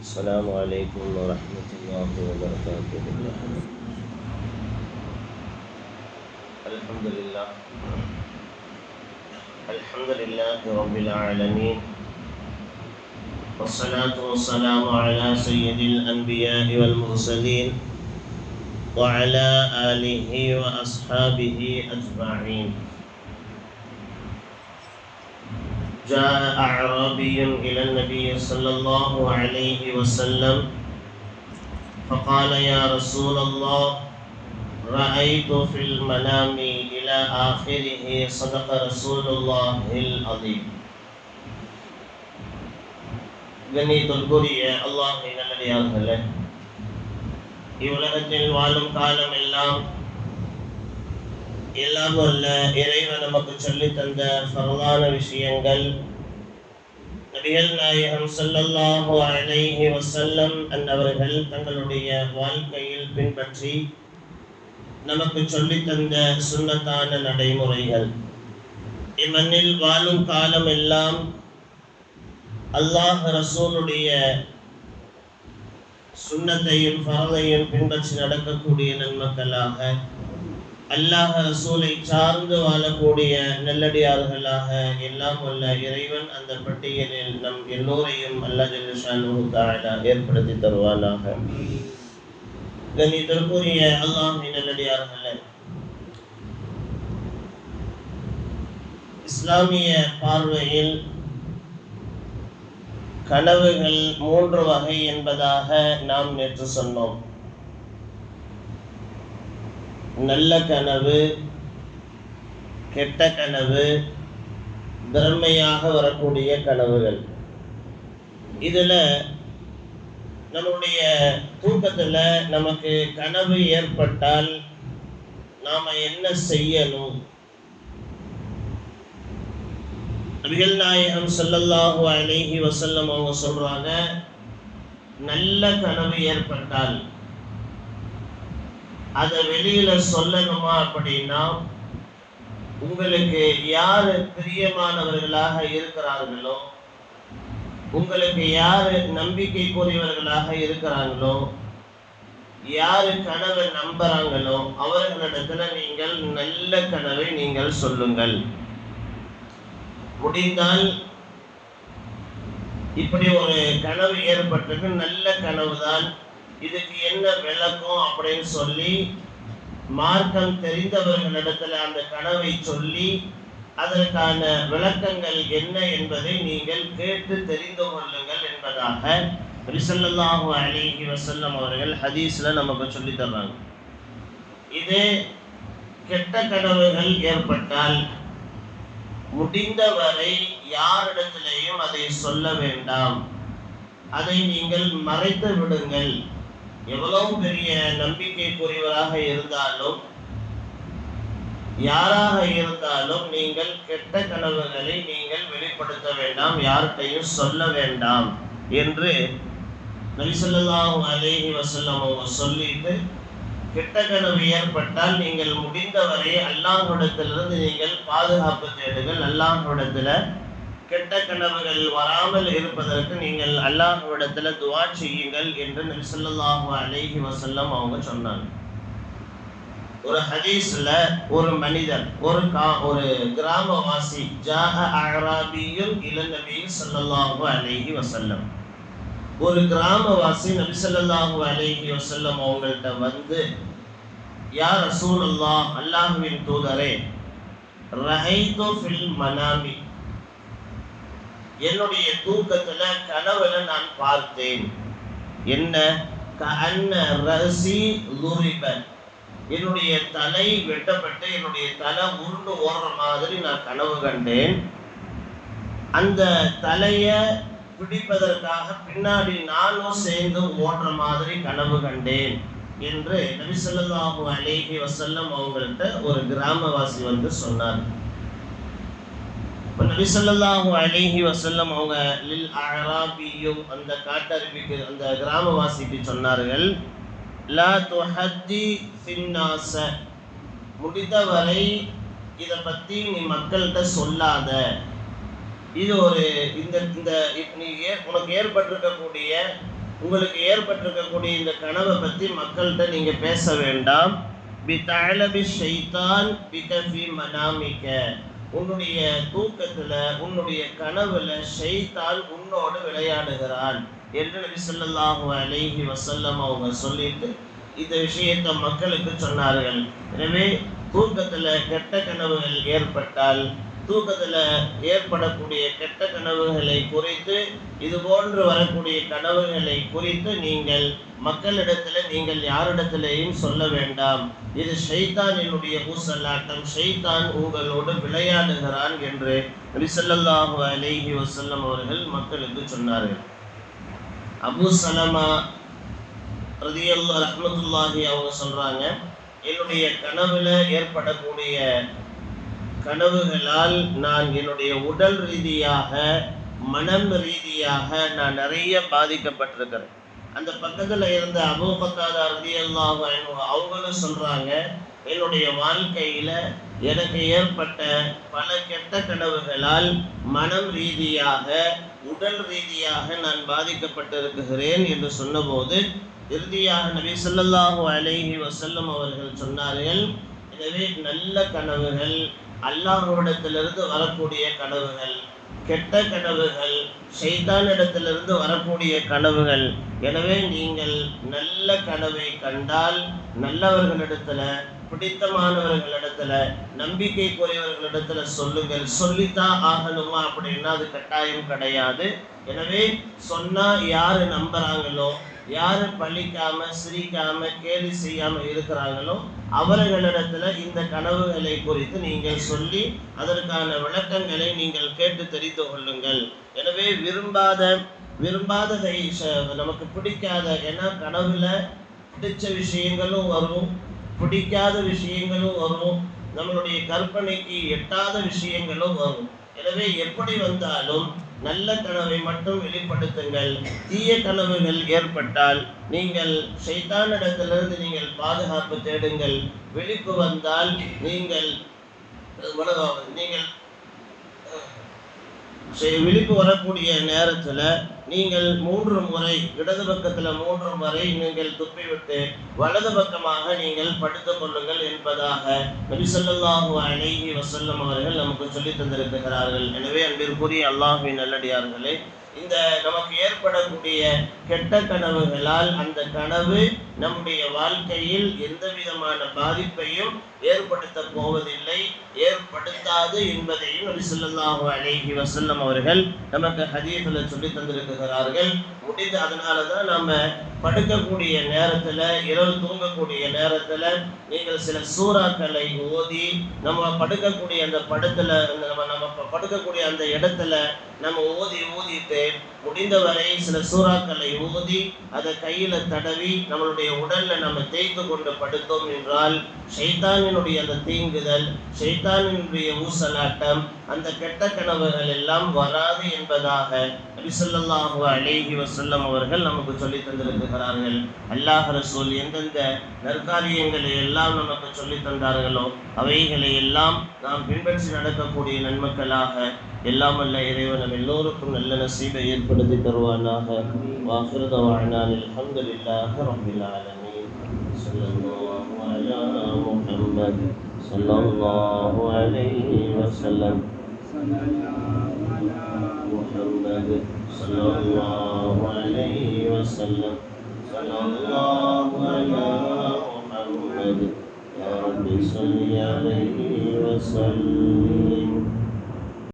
السلام عليكم ورحمة الله وبركاته. الحمد لله الحمد لله رب العالمين. والصلاة والسلام على سيد الأنبياء والمرسلين وعلى آله وأصحابه أجمعين. جاء أعرابي إلى النبي صلى الله عليه وسلم فقال يا رسول الله رأيت في المنام إلى آخره صدق رسول الله العظيم கண்ணியத்திற்குரிய அல்லாஹின் நல்லடியார்களே இவ்வுலகத்தில் வாழும் காலம் எல்லாம் எல்லாம் அல்ல இறைவன் நமக்கு சொல்லி தந்த ஃபரலான விஷயங்கள். நபிகள் நாயகம் ஸல்லல்லாஹு அலைஹி வசல்லம் அன்னவர்கள் தங்களுடைய வாழ்க்கையில் பின்பற்றி நமக்கு சொல்லி தந்த சுண்ணத்தான நடைமுறைகள். இம்மண்ணில் வாழும் காலம் எல்லாம் அல்லாஹ் ரசூலுடைய சுண்ணத்தையும் பரதையும் பின்பற்றி நடக்கக்கூடிய நன்மக்களாக அல்லாஹ் ரசூலை சார்ந்து வாழக்கூடிய நல்லடியார்களாக எல்லாம் உள்ள இறைவன் அந்த பட்டியலில் நம் எல்லோரையும் அல்லாஹ் ஜல்லுஷானு ஏற்படுத்தி தருவானாக. கணிதற்குரிய அல்லாஹின் நல்லடியார்களே இஸ்லாமிய பார்வையில் கனவுகள் மூன்று வகை என்பதாக நாம் நேற்று சொன்னோம். நல்ல கனவு கெட்ட கனவு பிரம்மையாக வரக்கூடிய கனவுகள். இதில் நம்முடைய தூக்கத்தில் நமக்கு கனவு ஏற்பட்டால் நாம் என்ன செய்யணும்? நபிகள் நாயகம் ஸல்லல்லாஹு அலைஹி வசல்லம் அவங்க சொல்கிறாங்க நல்ல கனவு ஏற்பட்டால். அதை வெளியில சொல்லணுமா அப்படின்னா உங்களுக்கு யார் பிரியமானவர்களாக இருக்கிறார்களோ உங்களுக்கு யார் நம்பிக்கைக்குரியவர்களாக இருக்கிறாங்களோ யாரு கனவை நம்புறாங்களோ அவர்களிடத்துல நீங்கள் நல்ல கனவை நீங்கள் சொல்லுங்கள். முடிந்தால் இப்படி ஒரு கனவு ஏற்பட்டது நல்ல கனவு தான் இதுக்கு என்ன விளக்கம் அப்படின்னு சொல்லி மார்க்கம் தெரிந்தவர்களிடத்துல அந்த கனவை சொல்லி அதற்கான விளக்கங்கள் என்ன என்பதை நீங்கள் கேட்டு தெரிந்து கொள்ளுங்கள் என்பதாக ரிசல்லாஹு அலிஹி வசல்லம் அவர்கள் ஹதீஸ்ல நமக்கு சொல்லி தர்றாங்க. இது கெட்ட கனவுகள் ஏற்பட்டால் முடிந்தவரை யாரிடத்திலேயும் அதை சொல்ல வேண்டாம். அதை நீங்கள் மறைத்து விடுங்கள். எவ்வளவு பெரிய நம்பிக்கைக்குரியவராக இருந்தாலும் யாராக இருந்தாலும் நீங்கள் கெட்ட கனவுகளை நீங்கள் வெளிப்படுத்த வேண்டாம் யார்கிட்டையும் சொல்ல வேண்டாம் என்று நபிசல்லாஹு அலேஹி வசல்லம் சொல்லிட்டு கெட்ட கனவு ஏற்பட்டால் நீங்கள் முடிந்தவரை அல்லாஹ்விடத்திலிருந்து நீங்கள் பாதுகாப்பு தேடுங்கள் அல்லாஹ்விடத்துல கெட்ட கனவுகள் வராமல் இருப்பதற்கு நீங்கள் அல்லாஹ்விடத்துல துவா செய்யுங்கள் என்று நபி அழகி அலைஹி அவங்க சொன்னாங்க. ஒரு ஹதீஸ்ல ஒரு மனிதர் ஒரு கா ஒரு கிராமவாசி ஜாஹ அகராபியும் இளநபியும் நபி அழகி அலைஹி ஒரு கிராமவாசி நபி ஸல்லல்லாஹு அலைஹி அவங்கள்ட்ட வந்து யா ரசூலுல்லாஹ் அல்லாஹ்வின் தூதரே ரஹைதோ ஃபில் மனாமி என்னுடைய தூக்கத்துல கனவுல நான் பார்த்தேன். என்ன? என்னுடைய தலை வெட்டப்பட்டு என்னுடைய தலை உருண்டு ஓடுற மாதிரி நான் கனவு கண்டேன். அந்த தலைய பிடிப்பதற்காக பின்னாடி நானும் சேர்ந்து ஓடுற மாதிரி கனவு கண்டேன் என்று நபிசல்லாஹு அலேஹி வசல்லம் அவங்கள்ட்ட ஒரு கிராமவாசி வந்து சொன்னார். இப்போ நபிசல்லாஹு அலிஹி வசல்லம் அவங்க லில் அராபியும் அந்த காட்டருவிக்கு அந்த கிராமவாசிக்கு சொன்னார்கள். லா துஹத்தி ஃபின்னாச முடிந்தவரை இதை பற்றி நீ மக்கள்கிட்ட சொல்லாத. இது ஒரு இந்த இந்த நீ ஏ உனக்கு ஏற்பட்டிருக்கக்கூடிய உங்களுக்கு ஏற்பட்டிருக்கக்கூடிய இந்த கனவை பற்றி மக்கள்கிட்ட நீங்கள் பேச வேண்டாம். பி தழபி ஷைத்தான் பிகஃபி மனாமிக்க உன்னுடைய தூக்கத்தில் உன்னுடைய கனவுல செய்தால் உன்னோடு விளையாடுகிறான் என்று நபி ஸல்லல்லாஹு அலைஹி அவங்க சொல்லிட்டு இந்த விஷயத்தை மக்களுக்கு சொன்னார்கள். எனவே தூக்கத்தில் கெட்ட கனவுகள் ஏற்பட்டால் தூக்கத்தில் ஏற்படக்கூடிய கெட்ட கனவுகளை குறித்து இது போன்று வரக்கூடிய கனவுகளை குறித்து நீங்கள் மக்களிடத்தில் நீங்கள் யாரிடத்திலேயும் சொல்ல வேண்டாம். இது ஷைத்தானினுடைய ஊசலாட்டம். ஷைத்தான் உங்களோடு விளையாடுகிறான் என்று ரிசல்லாஹு அலேஹி வசல்லம் அவர்கள் மக்களுக்கு சொன்னார்கள். அபு சலமா ரதியல்லா ரஹமத்துல்லாஹி அவங்க சொல்கிறாங்க என்னுடைய கனவுல ஏற்படக்கூடிய கனவுகளால் நான் என்னுடைய உடல் ரீதியாக மனம் ரீதியாக நான் நிறைய பாதிக்கப்பட்டிருக்கிறேன். அந்த பக்கத்தில் இருந்த அபூபக்காதா ரதியல்லாஹு அவங்களும் சொல்கிறாங்க என்னுடைய வாழ்க்கையில் எனக்கு ஏற்பட்ட பல கெட்ட கனவுகளால் மனம் ரீதியாக உடல் ரீதியாக நான் பாதிக்கப்பட்டிருக்கிறேன் என்று சொன்னபோது இறுதியாக நபி சொல்லல்லாஹு அலைஹி வசல்லம் அவர்கள் சொன்னார்கள் எனவே நல்ல கனவுகள் அல்லாஹ்விடத்திலிருந்து வரக்கூடிய கனவுகள் கெட்ட கனவுகள் ஷைத்தானிடத்திலிருந்து வரக்கூடிய கனவுகள். எனவே நீங்கள் நல்ல கனவை கண்டால் நல்லவர்களிடத்துல பிடித்தமானவர்களிடத்துல நம்பிக்கைக்குரியவர்களிடத்துல சொல்லுங்கள். சொல்லித்தான் ஆகணுமா அப்படின்னா அது கட்டாயம் கிடையாது. எனவே சொன்னா யாரு நம்புறாங்களோ யாரு பழிக்காம சிரிக்காம கேலி செய்யாம இருக்கிறாங்களோ அவர்களிடத்துல இந்த கனவுகளை குறித்து நீங்கள் சொல்லி அதற்கான விளக்கங்களை நீங்கள் கேட்டு தெரிந்து கொள்ளுங்கள். எனவே விரும்பாத விரும்பாததை ச- நமக்கு பிடிக்காத ஏன்னா கனவுல பிடிச்ச விஷயங்களும் வரும் பிடிக்காத விஷயங்களும் வரும். நம்மளுடைய கற்பனைக்கு எட்டாத விஷயங்களும் வரும். எனவே எப்படி வந்தாலும் நல்ல கனவை மட்டும் வெளிப்படுத்துங்கள். தீய கனவுகள் ஏற்பட்டால் நீங்கள் ஷைத்தானிடத்திலிருந்து நீங்கள் பாதுகாப்பு தேடுங்கள். விழிப்பு வந்தால் நீங்கள் நீங்கள் விழிப்பு வரக்கூடிய நேரத்தில் நீங்கள் மூன்று முறை இடது பக்கத்தில் மூன்று முறை நீங்கள் துப்பிவிட்டு வலது பக்கமாக நீங்கள் படுத்துக் கொள்ளுங்கள் என்பதாக நபிசல்லாஹு அழகி வசல்லம் அவர்கள் நமக்கு சொல்லி தந்திருக்கிறார்கள். எனவே அன்பிற்குரிய அல்லாஹ்வின் நல்லடியார்களே இந்த நமக்கு ஏற்படக்கூடிய கெட்ட கனவுகளால் அந்த கனவு நம்முடைய வாழ்க்கையில் எந்த விதமான பாதிப்பையும் ஏற்படுத்த போவதில்லை ஏற்படுத்தாது என்பதையும் நபி சொல்லாஹு அலேஹி வசல்லம் அவர்கள் நமக்கு ஹதீஃபில் சொல்லி தந்திருக்கிறார்கள். முடிந்து அதனால தான் நம்ம படுக்கக்கூடிய நேரத்தில் இரவு தூங்கக்கூடிய நேரத்தில் நீங்கள் சில சூறாக்களை ஓதி நம்ம படுக்கக்கூடிய அந்த படத்துல நம்ம நம்ம படுக்கக்கூடிய அந்த இடத்துல நம்ம ஓதி ஊதிட்டு முடிந்தவரை சில சூறாக்களை ஊதி அதை கையில தடவி நம்மளுடைய உடல்ல நம்ம தேய்த்து கொண்டு படுத்தோம் என்றால் ஷைத்தானினுடைய அந்த தீங்குதல் ஷைத்தானினுடைய ஊசலாட்டம் அந்த கெட்ட கனவுகள் எல்லாம் வராது என்பதாக நபி ஸல்லல்லாஹு வசல்லம் அவர்கள் நமக்கு சொல்லி தந்திருக்கிறார்கள். அல்லாஹ் ரசூல் எந்தெந்த நற்காரியங்களை எல்லாம் நமக்கு சொல்லி தந்தார்களோ அவைகளை எல்லாம் நாம் பின்பற்றி நடக்கக்கூடிய நன்மக்களாக எல்லாம் அல்ல இறைவன் நம் எல்லோருக்கும் நல்ல நசீபை ஏற்படுத்தி தருவானாக வாஹிருத வாழ்நாள் அல்ஹம்துலில்லாஹ் ரப்பில் ஆலமீன் ஸல்லல்லாஹு அலா முஹம்மத் ஸல்லல்லாஹு அலைஹி வஸல்லம் محمد صلى الله عليه وسلم صلى الله على محمد يا رب صل عليه وسلم